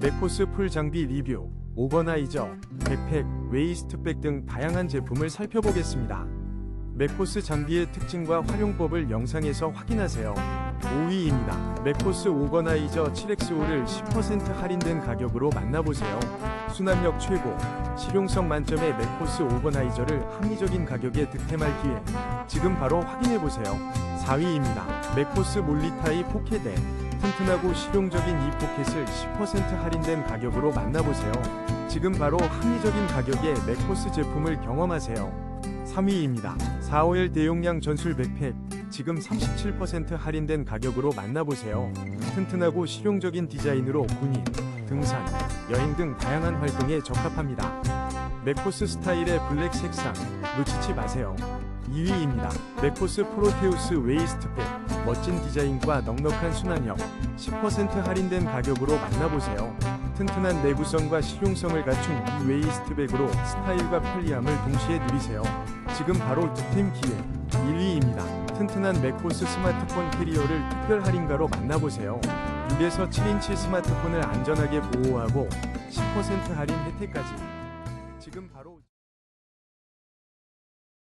맥포스 풀 장비 리뷰, 오거나이저, 백팩, 웨이스트백 등 다양한 제품을 살펴보겠습니다. 맥포스 장비의 특징과 활용법을 영상에서 확인하세요. 5위입니다. 맥포스 오거나이저 7X5를 10% 할인된 가격으로 만나보세요. 수납력 최고, 실용성 만점의 맥포스 오거나이저를 합리적인 가격에 득템할 기회. 지금 바로 확인해보세요. 4위입니다. 맥포스 몰리타이 포켓에 튼튼하고 실용적인 이 포켓을 10% 할인된 가격으로 만나보세요. 지금 바로 합리적인 가격에 맥포스 제품을 경험하세요. 3위입니다. 4호L 대용량 전술 백팩 지금 37% 할인된 가격으로 만나보세요. 튼튼하고 실용적인 디자인으로 군인, 등산, 여행 등 다양한 활동에 적합합니다. 맥포스 스타일의 블랙 색상 놓치지 마세요. 2위입니다. 맥포스 프로테우스 웨이스트백 멋진 디자인과 넉넉한 순환형 10% 할인된 가격으로 만나보세요. 튼튼한 내구성과 실용성을 갖춘 이 웨이스트백으로 스타일과 편리함을 동시에 누리세요. 지금 바로 득템 기회 1위입니다. 튼튼한 맥포스 스마트폰 캐리어를 특별 할인가로 만나보세요. 6에서 7인치 스마트폰을 안전하게 보호하고 10% 할인 혜택까지. 지금 바로